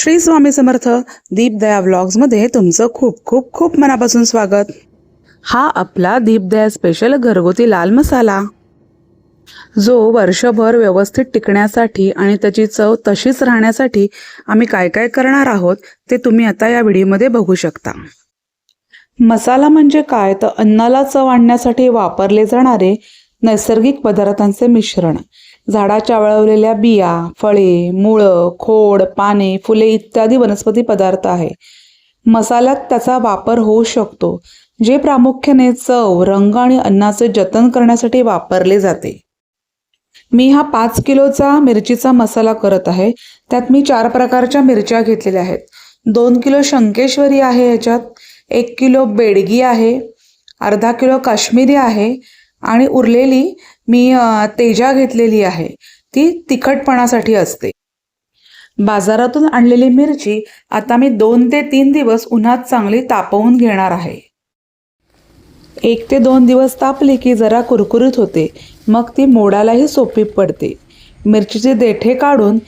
श्री स्वामी समर्थ दीपदया व्लॉग्समध्ये तुमचं खूप खूप खूप मनापासून स्वागत. हा आपला दीपदया स्पेशल घरगुती लाल मसाला. जो वर्षभर व्यवस्थित टिकण्यासाठी आणि त्याची चव तशीच राहण्यासाठी आम्ही काय काय करणार आहोत ते तुम्ही आता या व्हिडिओमध्ये बघू शकता. मसाला म्हणजे काय? तर अन्नाला चव आणण्यासाठी वापरले जाणारे नैसर्गिक पदार्थांचे मिश्रण. झाडाच्या वळवलेल्या बिया फळे मुळं खोड पाने फुले इत्यादी वनस्पती पदार्थ आहे. मसाल्यात त्याचा वापर होऊ शकतो जे प्रामुख्याने चव रंग आणि अन्नाचे जतन करण्यासाठी वापरले जाते. मी हा पाच किलोचा मिरचीचा मसाला करत आहे. त्यात मी चार प्रकारच्या मिरच्या घेतलेल्या आहेत. दोन किलो शंकेश्वरी आहे याच्यात एक किलो बेडगी आहे अर्धा किलो काश्मीरी आहे आणि उरलेली मी तेजा घेतलेली आहे. ती तिखटपणासाठी असते. बाजारातून आणलेली मिरची आता मी दोन ते तीन दिवस उन्हात चांगली तापवून घेणार आहे. एक ते दोन दिवस तापली की जरा कुरकुरीत होते. मग ती मोडालाही सोपी पडते. मिरचीचे देठे काढून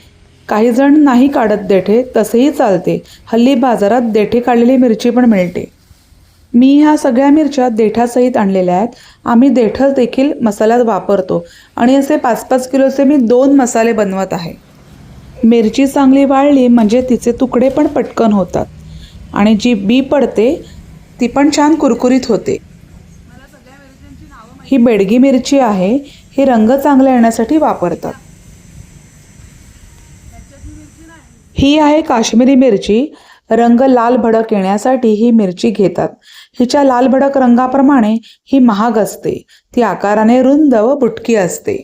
काही जण नाही काढत देठे तसेही चालते. हल्ली बाजारात देठे काढलेली मिरची पण मिळते. मी ह्या सगळ्या मिरच्या देठासहित आणलेल्या आहेत. आम्ही देठं देखील मसाल्यात वापरतो. आणि असे पाच पाच किलोचे मी दोन मसाले बनवत आहे. मिरची चांगली वाळली म्हणजे तिचे तुकडे पण पटकन होतात. आणि जी बी पडते ती पण छान कुरकुरीत होते. ही बेडगी मिरची आहे. ही रंग चांगला येण्यासाठी वापरतात. ही आहे काश्मीरी मिरची. रंग लाल भडक येण्यासाठी ही मिरची घेतात. हिच्या लाल भडक रंगाप्रमाणे ही महाग असते. ती आकाराने रुंद व बुटकी असते.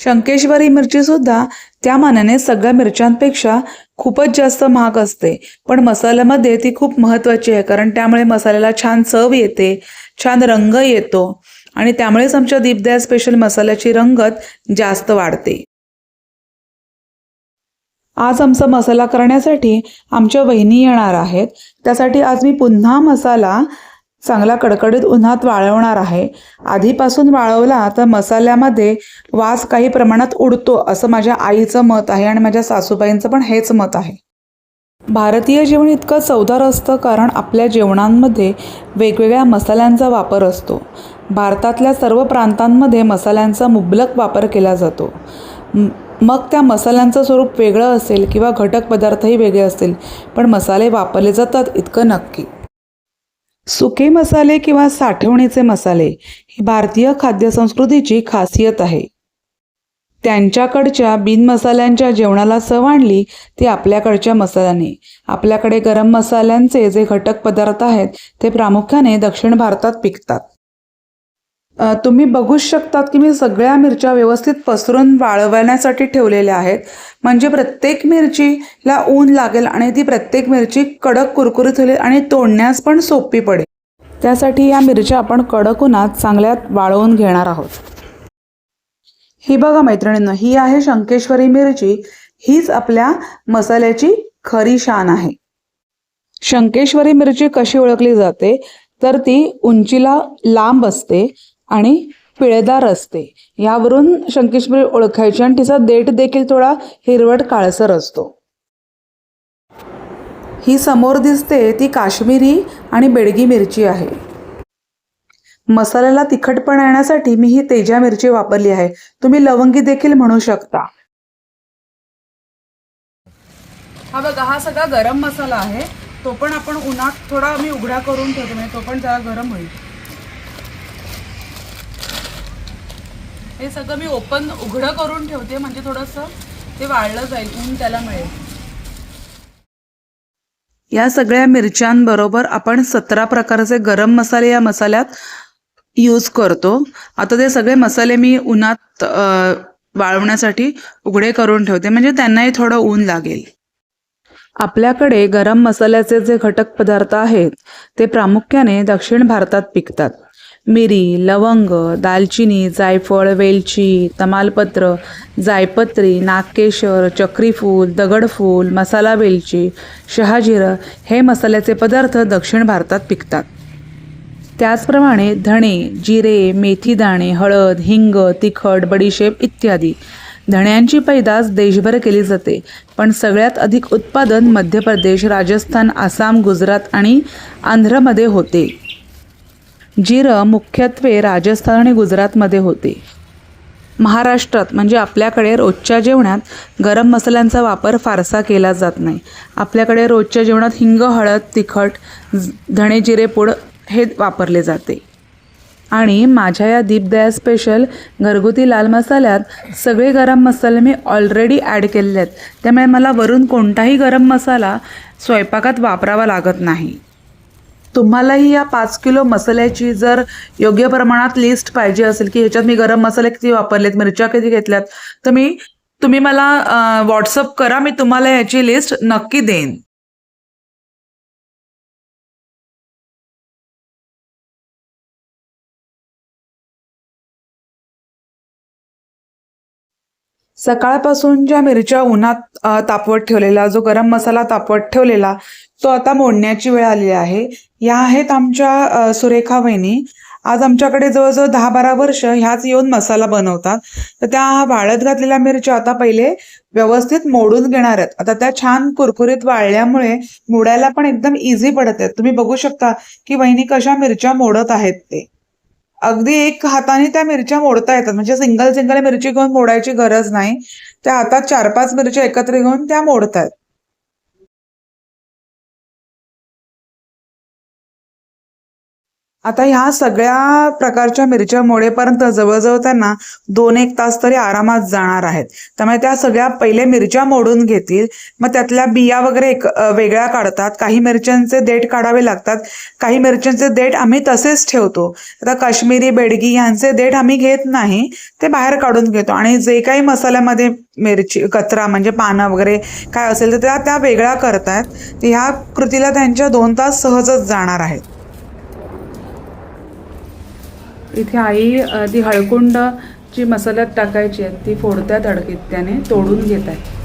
शंकेश्वरी मिरची सुद्धा त्या मानाने सगळ्या मिरच्यांपेक्षा खूपच जास्त महाग असते. पण मसाल्यामध्ये ती खूप महत्वाची आहे कारण त्यामुळे मसाल्याला छान चव येते छान रंग येतो आणि त्यामुळेच आमच्या दीपदया स्पेशल मसाल्याची रंगत जास्त वाढते. आज आमचा मसाला करण्यासाठी आमच्या वहिनी येणार आहेत. त्यासाठी आज मी पुन्हा मसाला चांगला कडकडीत उन्हात वाळवणार आहे. आधीपासून वाळवला तर मसाल्यामध्ये वास काही प्रमाणात उडतो असं माझ्या आईचं मत आहे आणि माझ्या सासूबाईंचं पण हेच मत आहे. भारतीय जेवण इतकं चवदार असतं कारण आपल्या जेवणांमध्ये वेगवेगळ्या मसाल्यांचा वापर असतो. भारतातल्या सर्व प्रांतांमध्ये मसाल्यांचा मुबलक वापर केला जातो. मग त्या मसाल्यांचं स्वरूप वेगळं असेल किंवा घटक पदार्थही वेगळे असतील पण मसाले वापरले जातात इतकं नक्की. सुके मसाले किंवा साठवणीचे मसाले ही भारतीय खाद्यसंस्कृतीची खासियत आहे. त्यांच्याकडच्या बिन मसाल्यांच्या जेवणाला चव आणली ती आपल्याकडच्या मसाल्याने. आपल्याकडे गरम मसाल्यांचे जे घटक पदार्थ आहेत ते प्रामुख्याने दक्षिण भारतात पिकतात. तुम्ही बघूच शकतात की मी सगळ्या मिरच्या व्यवस्थित पसरून वाळवण्यासाठी ठेवलेल्या आहेत. म्हणजे प्रत्येक मिरचीला ऊन लागेल आणि ती प्रत्येक मिरची कडक कुरकुरीत होईल आणि तोडण्यास पण सोपी पडेल. त्यासाठी या मिरच्या आपण कडक उन्हात चांगल्यात वाळवून घेणार आहोत. ही बघा मैत्रिणींनो ही आहे शंकेश्वरी मिरची. हीच आपल्या मसाल्याची खरी शान आहे. शंकेश्वरी मिरची कशी ओळखली जाते? तर ती उंचीला लांब असते. आणि पिळेदार असते. यावरून शंकेश्वरी ओळखायची आणि तिचा देठ देखील थोडा हिरवट काळसर असतो. ही समोर दिसते ती काश्मीरी आणि बेडगी मिरची आहे. मसाल्याला तिखटपणा येण्यासाठी मी ही तेजा मिरची वापरली आहे. तुम्ही लवंगी देखील म्हणू शकता. हा बघा हा सगळा गरम मसाला आहे. तो पण आपण उन्हात थोडा मी उघडा करून ठेवतो म्हणजे तो पण जरा गरम होईल. हे सगळं मी ओपन उघडं करून ठेवते म्हणजे थोडंसं ते वाळलं जाईल ऊन त्याला मिळेल. या सगळ्या मिरच्यांबरोबर आपण सतरा प्रकारचे गरम मसाले या मसाल्यात यूज करतो. आता ते सगळे मसाले मी उन्हात वाळवण्यासाठी उघडे करून ठेवते म्हणजे त्यांनाही थोडं ऊन लागेल. आपल्याकडे गरम मसाल्याचे जे घटक पदार्थ आहेत ते प्रामुख्याने दक्षिण भारतात पिकतात. मिरी लवंग दालचिनी जायफळ वेलची तमालपत्र जायपत्री नागकेशर चक्रीफूल दगडफूल मसाला वेलची शहाजिरं हे मसाल्याचे पदार्थ दक्षिण भारतात पिकतात. त्याचप्रमाणे धणे जिरे मेथीदाणे हळद हिंग तिखट बडीशेप इत्यादी. धण्यांची पैदास देशभर केली जाते पण सगळ्यात अधिक उत्पादन मध्य प्रदेश राजस्थान आसाम गुजरात आणि आंध्रमध्ये होते. जिरं मुख्यत्वे राजस्थान आणि गुजरातमध्ये होते. महाराष्ट्रात म्हणजे आपल्याकडे रोजच्या जेवणात गरम मसाल्यांचा वापर फारसा केला जात नाही. आपल्याकडे रोजच्या जेवणात हिंग हळद तिखट धणे जिरे पूड हे वापरले जाते. आणि माझ्या या दीपदया स्पेशल घरगुती लाल मसाल्यात सगळे गरम मसाले मी ऑलरेडी ॲड केलेले आहेत. त्यामुळे मला वरून कोणताही गरम मसाला स्वयंपाकात वापरावा लागत नाही. तुम्हालाही या पाच किलो मसाल्याची जर योग्य प्रमाणात लिस्ट पाहिजे असेल की ह्याच्यात मी गरम मसाले किती वापरलेत मिरच्या किती घेतल्यात तर मी तुम्ही मला व्हॉट्सअप करा मी तुम्हाला याची लिस्ट नक्की देईन. सकाळपासून ज्या मिरच्या उन्हात तापवत ठेवलेला जो गरम मसाला तापवत ठेवलेला तो आता मोडण्याची वेळ आलेली आहे. या आहेत आमच्या सुरेखा वहिनी. आज आमच्याकडे जवळजवळ दहा बारा वर्ष ह्याच येऊन मसाला बनवतात. तर त्या वाळत घातलेल्या मिरच्या आता पहिले व्यवस्थित मोडून घेणार आहेत. आता त्या छान कुरकुरीत वाळल्यामुळे मोडायला पण एकदम इझी पडत आहेत. तुम्ही बघू शकता की वहिनी कशा मिरच्या मोडत आहेत ते. अगदी एक हाताने त्या मिरच्या मोडता येतात. म्हणजे सिंगल सिंगल मिरची घेऊन मोडायची गरज नाही. त्या हातात चार पाच मिरच्या एकत्र घेऊन त्या मोडतायत. आता ह्या सगळ्या प्रकारच्या मिरच्या मोडेपर्यंत जवळजवळ त्यांना दोन एक तास तरी आरामात जाणार आहेत. त्यामुळे त्या सगळ्या पहिले मिरच्या मोडून घेतील. मग त्यातल्या बिया वगैरे एक वेगळ्या काढतात. काही मिरच्यांचे देठ काढावे लागतात. काही मिरच्यांचे देठ आम्ही तसेच ठेवतो. आता काश्मीरी बेडगी यांचे देठ आम्ही घेत नाही. ते बाहेर काढून घेतो. आणि जे काही मसाल्यामध्ये मिरची कचरा म्हणजे पानं वगैरे काय असेल तर त्या त्या वेगळ्या करतात. ह्या कृतीला त्यांच्या दोन तास सहजच जाणार आहेत. इथे आई ती हळकुंड जी मसाल्यात टाकायची आहे. ती फोडत्यात अडकित्याने तोडून घेत आहे.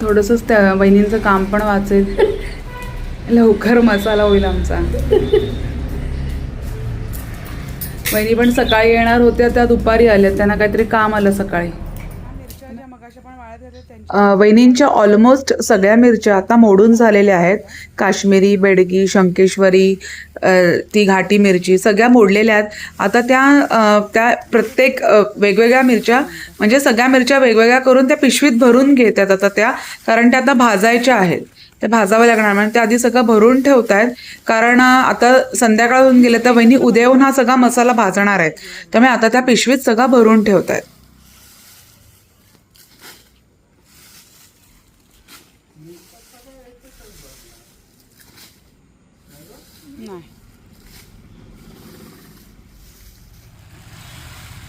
थोडंसंच त्या वहिनींचं काम पण वाचेल. लवकर मसाला होईल आमचा. वहिनी पण सकाळी येणार होत्या त्या दुपारी आल्या. त्यांना काहीतरी काम आलं सकाळी. वहिनींच्या ऑलमोस्ट सगळ्या मिरच्या आता मोडून झालेल्या आहेत. काश्मीरी बेडगी शंकेश्वरी ती घाटी मिरची सगळ्या मोडलेल्या आहेत. आता त्या त्या प्रत्येक वेगवेगळ्या मिरच्या म्हणजे सगळ्या मिरच्या वेगवेगळ्या करून त्या पिशवीत भरून घेतात आता त्या कारण त्या आता भाजायच्या आहेत. त्या भाजाव्या लागणार म्हणजे त्या आधी सगळं भरून ठेवतायत. कारण आता संध्याकाळ होऊन गेलं तर वहिनी उद्या येऊन हा सगळा मसाला भाजणार आहेत. त्यामुळे आता त्या पिशवीत सगळा भरून ठेवतायत.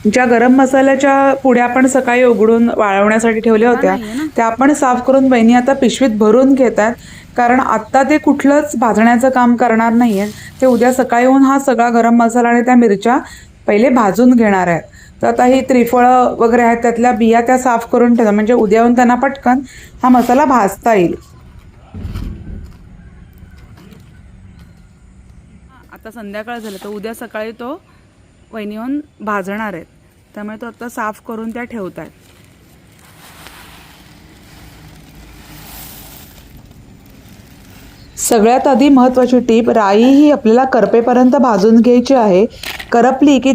ज्या गरम मसाल्याच्या पुड्या आपण सकाळी उघडून वाळवण्यासाठी ठेवल्या होत्या त्या आपण साफ करून बहिणी आता पिशवीत भरून घेतात कारण आत्ता ते कुठलंच भाजण्याचं काम करणार नाही आहेत ते उद्या सकाळी येऊन हा सगळा गरम मसाला आणि त्या मिरच्या पहिले भाजून घेणार आहेत. तर आता ही त्रिफळं वगैरे आहेत त्यातल्या बिया त्या साफ करून ठेवतात म्हणजे उद्या येऊन त्यांना पटकन हा मसाला भाजता येईल. आता संध्याकाळ झालं तर उद्या सकाळी तो वहिनीहून भाजणार आहेत. त्यामुळे तो आता साफ करून त्या ठेवत आहेत सगळ्यात आधी महत्त्वाची टीप राई ही आपल्याला करपेपर्यंत भाजून घ्यायची आहे. करपली की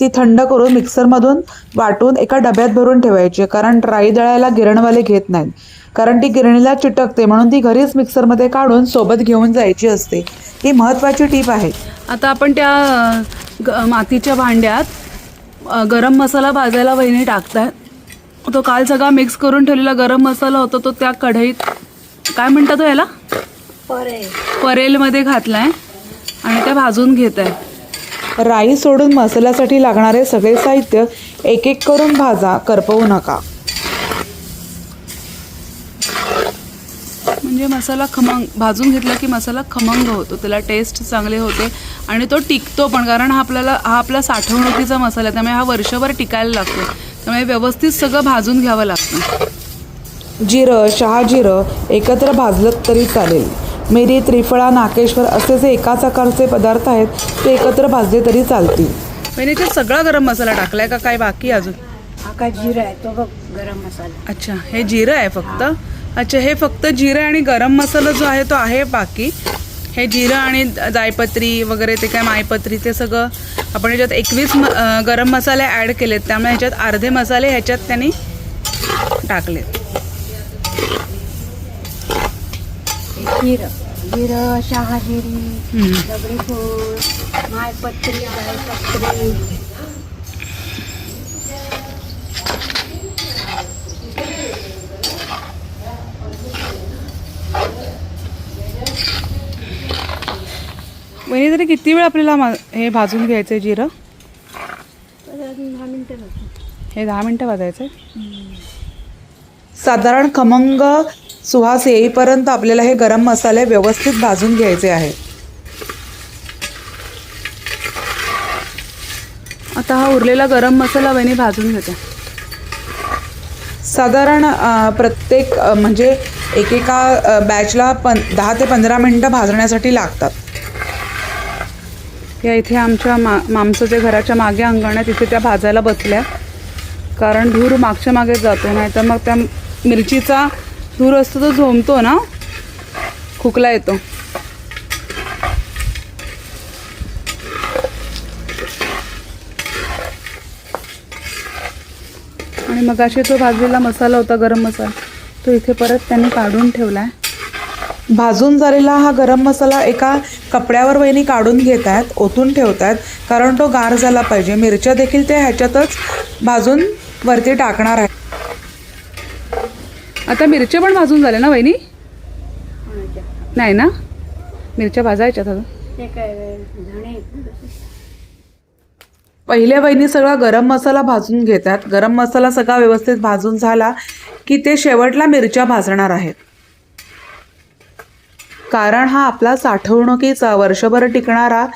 ती थंड करून मिक्सरमधून वाटून एका डब्यात भरून ठेवायची कारण राई दळायला गिरणवाले घेत नाहीत. कारण ती गिरणीला चिटकते म्हणून ती घरीच मिक्सरमध्ये काढून सोबत घेऊन जायची असते. ही महत्त्वाची टीप आहे. आता आपण त्या मातीच्या भांड्यात गरम मसाला भाजायला वहिनी टाकतायत. तो काल सगळा मिक्स करून ठेवलेला गरम मसाला होता तो त्या कढईत काय म्हणतात तो याला? परेलमध्ये घातलाय आणि त्या भाजून घेत आहे राई सोडून मसाल्यासाठी लागणारे सगळे साहित्य एक एक करून भाजा करपवू नका. म्हणजे मसाला खमंग भाजून घेतला की मसाला खमंग होतो त्याला टेस्ट चांगले होते आणि तो टिकतो पण कारण हा आपल्याला हा आपला साठवणुकीचा मसाला आहे त्यामुळे हा वर्षभर टिकायला लागतो त्यामुळे व्यवस्थित सगळं भाजून घ्यावं लागतं. जिरं शहाजिरं एकत्र भाजलं तरी चालेल. मिरी त्रिफळा नाकेश्वर असे जे एकाच आकारचे पदार्थ आहेत ते एकत्र भाजले तरी चालतील. वहिनी ते सगळा गरम मसाला टाकलाय का? काय बाकी अजून? का जिरा आहे तो बघ गरम मसाला. अच्छा हे जिरं आहे फक्त? अच्छा हे फक्त जिरं आणि गरम मसाला जो आहे तो आहे बाकी. हे जिरं आणि जायपत्री वगैरे ते काय मायपत्री ते सगळं आपण ह्याच्यात एकवीस म गरम मसाले ॲड केलेत. त्यामुळे ह्याच्यात अर्धे मसाले ह्याच्यात त्यांनी टाकलेत. जिरं. जिरं शहाजिरी हम्म. दगडी फूल मायपत्री जायपत्री वहिनी तरी किती वेळ आपल्याला मा- हे भाजून घ्यायचं आहे जिरं? हे दहा मिनटं भाजायचं आहे साधारण खमंग सुवास येईपर्यंत आपल्याला हे गरम मसाले व्यवस्थित भाजून घ्यायचे आहे. आता हा उरलेला गरम मसाला वहिनी भाजून घेते. साधारण प्रत्येक म्हणजे एकेका बॅचला पन दहा ते पंधरा मिनटं भाजण्यासाठी लागतात. या इथे आमच्या मा मामसाच्या घराच्या मागे अंगण आहे तिथे त्या भाजायला बसल्या. कारण धूर मागच्या मागे जातो नाही तर मग त्या मिरचीचा धूर असतो तो झोंबतो ना. खुकला येतो. आणि मग अशी जो भाजलेला मसाला होता गरम मसाला तो इथे परत त्यांनी काढून ठेवला आहे भाजून झालेला हा गरम मसाला एका कपड्यावर वहिनी काढून घेत आहेत ओतून ठेवत आहेत कारण तो गार झाला पाहिजे. मिरच्या देखील ते ह्याच्यातच भाजून वरती टाकणार आहे. आता मिरच्या पण भाजून झाल्या ना वहिनी? नाही ना? मिरच्या भाजायच्या पहिल्या वहिनी सगळा गरम मसाला भाजून घेतात. गरम मसाला सगळा व्यवस्थित भाजून झाला की ते शेवटला मिरच्या भाजणार आहेत. कारण हा आपला साठवणुकीचा वर्षभर टिकणारा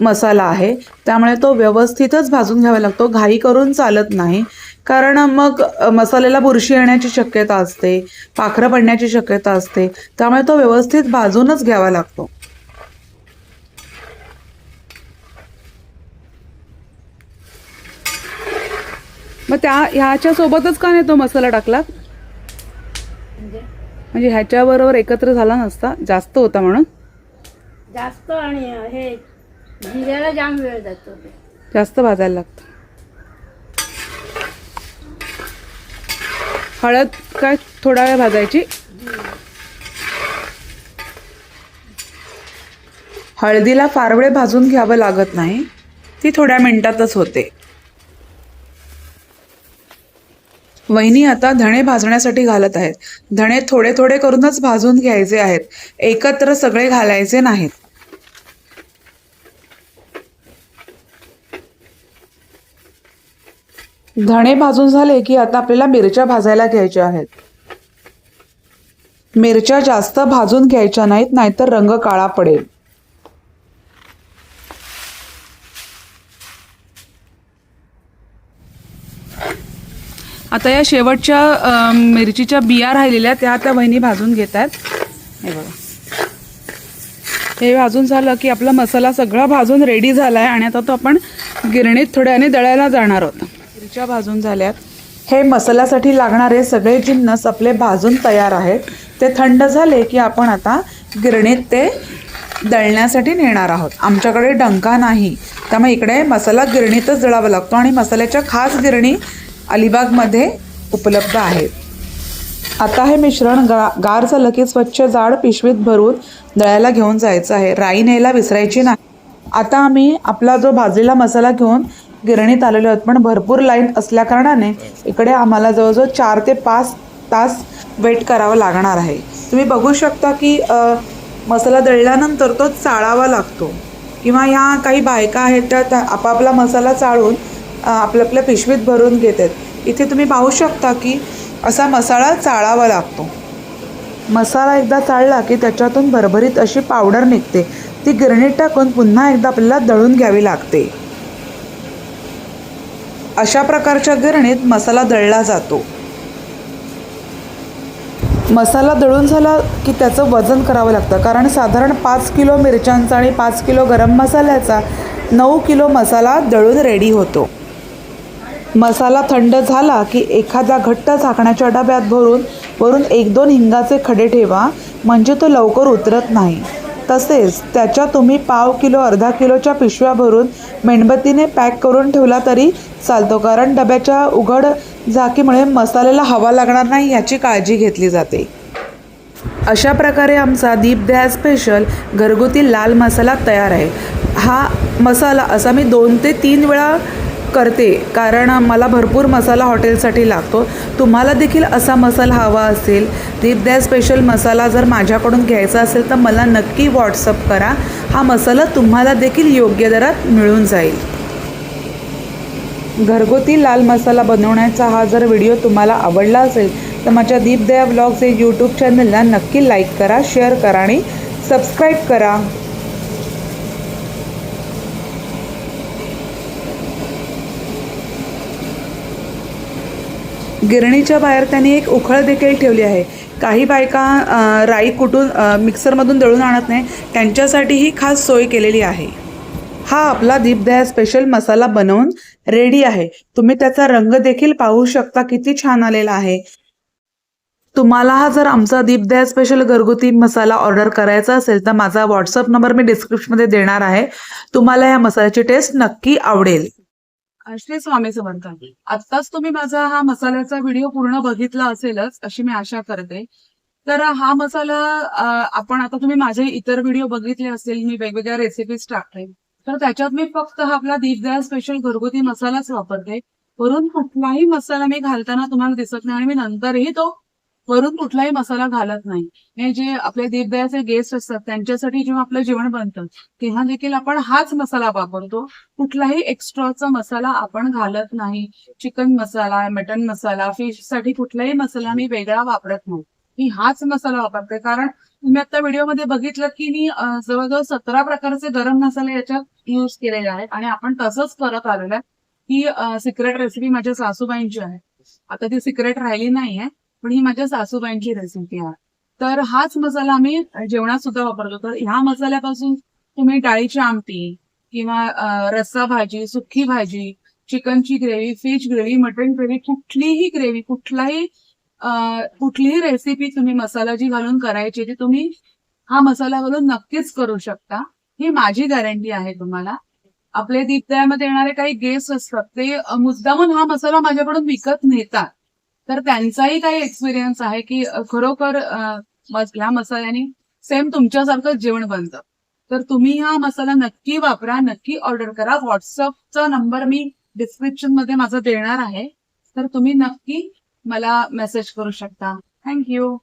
मसाला आहे. त्यामुळे तो व्यवस्थितच भाजून घ्यावा लागतो. घाई करून चालत नाही. कारण मग मसाल्याला बुरशी येण्याची शक्यता असते पाखरं पडण्याची शक्यता असते. त्यामुळे तो व्यवस्थित भाजूनच घ्यावा लागतो. मग त्या ह्याच्या सोबतच का नाही तो मसाला टाकला? म्हणजे ह्याच्याबरोबर एकत्र झाला नसता जास्त होता म्हणून? जास्त आणि हे जिऱ्याला जाम वेळ जातो. जास्त भाजायला लागतं. हळद काय थोडा वेळ भाजायची? हळदीला फार वेळ भाजून घ्यावं लागत नाही. ती थोड्या मिनिटातच होते. वहिनी आता धणे भाजण्यासाठी घालत आहेत. धणे थोडे थोडे करूनच भाजून घ्यायचे आहेत. एकत्र सगळे घालायचे नाहीत. धणे भाजून झाले की आता आपल्याला मिरच्या भाजायला घ्यायच्या आहेत. मिरच्या जास्त भाजून घ्यायच्या नाहीत नाहीतर रंग काळा पडेल. आता या शेवटच्या मिरचीच्या बिया राहिलेल्या त्या त्या वहिनी भाजून घेत आहेत हे बघा. हे भाजून झालं की आपला मसाला सगळा भाजून रेडी झाला आहे आणि आता तो आपण गिरणीत थोड्याने दळायला जाणार आहोत. मिरच्या भाजून झाल्यात. हे मसाल्यासाठी लागणारे सगळे जिन्नस आपले भाजून तयार आहेत ते थंड झाले की आपण आता गिरणीत ते दळण्यासाठी नेणार आहोत. आमच्याकडे डंका नाही. त्यामुळे इकडे मसाला गिरणीतच दळावा लागतो आणि मसाल्याच्या खास गिरणी अलिबागमध्ये उपलब्ध आहेत आता हे मिश्रण गा गार झालं की स्वच्छ जाड पिशवीत भरून दळायला घेऊन जायचं आहे. राई न्यायला विसरायची नाही. आता आम्ही आपला जो भाजलेला मसाला घेऊन गिरणीत आलेलो आहोत पण भरपूर लाईन असल्याकारणाने इकडे आम्हाला जवळजवळ चार ते पाच तास वेट करावं लागणार आहे. तुम्ही बघू शकता की आ, मसाला दळल्यानंतर तो चाळावा लागतो. किंवा ह्या काही बायका आहेत त्या आपापला मसाला चाळून आपल्या आपल्या पिशवीत भरून घेतात इथे तुम्ही पाहू शकता की असा मसाला चाळावा लागतो. मसाला एकदा चाळला की त्याच्यातून भरभरीत अशी पावडर निघते. ती गिरणीत टाकून पुन्हा एकदा आपल्याला दळून घ्यावी लागते. अशा प्रकारच्या गिरणीत मसाला दळला जातो. मसाला दळून झाला की त्याचं वजन करावं लागतं. कारण साधारण पाच किलो मिरच्यांचा आणि पाच किलो गरम मसाल्याचा नऊ किलो मसाला दळून रेडी होतो. मसाला थंड झाला की एखादा घट्ट झाकण्याच्या डब्यात भरून वरून एक दोन हिंगाचे खडे ठेवा म्हणजे तो लवकर उतरत नाही. तसेच त्याच्या तुम्ही पाव किलो अर्धा किलोच्या पिशव्या भरून मेणबत्तीने पॅक करून ठेवला तरी चालतो कारण डब्याच्या उघड झाकीमुळे मसाल्याला हवा लागणार नाही याची काळजी घेतली जाते. अशा प्रकारे आमचा दीपदया स्पेशल घरगुती लाल मसाला तयार आहे. हा मसाला असा मी दोन ते तीन वेळा करते कारण मला भरपूर मसाला हॉटेलसाठी लागतो. तुम्हाला देखील असा मसाला हवा असेल दीप दीपदया स्पेशल मसाला जर माझ्याकडून घ्यायचा असेल तर मला नक्की व्हॉट्सअप करा. हा मसाला तुम्हाला देखील योग्य दरात मिळून जाईल. घरगुती लाल मसाला बनवण्याचा हा जर व्हिडिओ तुम्हाला आवडला असेल तर माझ्या दीपदया ब्लॉग्स हे यूट्यूब चॅनलला नक्की लाईक करा शेअर करा आणि सबस्क्राईब करा. गिरणीच्या बाहेर त्यांनी एक उखळ देखील ठेवली आहे. काही बायका राई कुटून मिक्सरमधून दळून आणत नाही त्यांच्यासाठी ही खास सोय केलेली आहे. हा आपला दीपदया स्पेशल मसाला बनवून रेडी आहे. तुम्ही त्याचा रंग देखील पाहू शकता किती छान आलेला आहे. तुम्हाला हा जर आमचा दीपदया स्पेशल घरगुती मसाला ऑर्डर करायचा असेल तर माझा व्हॉट्सअप नंबर मी डिस्क्रिप्शनमध्ये देणार आहे. तुम्हाला या मसाल्याची टेस्ट नक्की आवडेल. श्री स्वामी समर्थ आत्ताच तुम्ही माझा हा मसाल्याचा व्हिडिओ पूर्ण बघितला असेलच अशी मी आशा करते. तर हा मसाला आपण आता तुम्ही माझे इतर व्हिडिओ बघितले असेल मी वेगवेगळ्या रेसिपीज टाकते. तर त्याच्यात मी फक्त हा आपला दीपदया स्पेशल घरगुती मसालाच वापरते. वरून कुठलाही मसाला मी घालताना तुम्हाला दिसत नाही आणि मी नंतरही तो वरून कुठलाही मसाला घालत नाही. हे जे आपले दीपदयाचे गेस्ट असतात त्यांच्यासाठी जेव्हा आपलं जेवण बनतं तेव्हा देखील आपण हाच मसाला वापरतो. कुठलाही एक्स्ट्राचा मसाला आपण घालत नाही. चिकन मसाला मटन मसाला फिशसाठी कुठलाही मसाला मी वेगळा वापरत नाही. मी हाच मसाला वापरते. कारण तुम्ही आता व्हिडिओमध्ये बघितलं की मी जवळजवळ सतरा प्रकारचे गरम मसाले याच्यात युज केलेले आहेत. आणि आपण तसंच करत आलेलं आहे ही सिक्रेट रेसिपी माझ्या सासूबाईंची आहे. आता ती सिक्रेट राहिली नाहीये. पण ही माझ्या सासूबाईंची रेसिपी आहे. तर हाच मसाला आम्ही जेवणात सुद्धा वापरतो. तर ह्या मसाल्यापासून तुम्ही डाळीची आमटी किंवा रस्सा भाजी सुकी भाजी चिकनची gravy fish gravy mutton gravy कुठलीही ग्रेव्ही कुठलाही कुठलीही रेसिपी तुम्ही मसाला जी घालून करायची ती तुम्ही हा मसाला घालून नक्कीच करू शकता. ही माझी गॅरंटी आहे तुम्हाला. आपले दीपदयामध्ये येणारे काही गेस्ट असतात ते मुद्दामून हा मसाला माझ्याकडून विकत नेतात. तर त्यांचाही काही एक्सपिरियन्स आहे की खरोखर ह्या मसाल्याने सेम तुमच्यासारखं जेवण बनतं. तर तुम्ही हा मसाला नक्की वापरा नक्की ऑर्डर करा. व्हॉट्सअपचा नंबर मी डिस्क्रिप्शनमध्ये माझा देणार आहे. तर तुम्ही नक्की मला मेसेज करू शकता. थँक्यू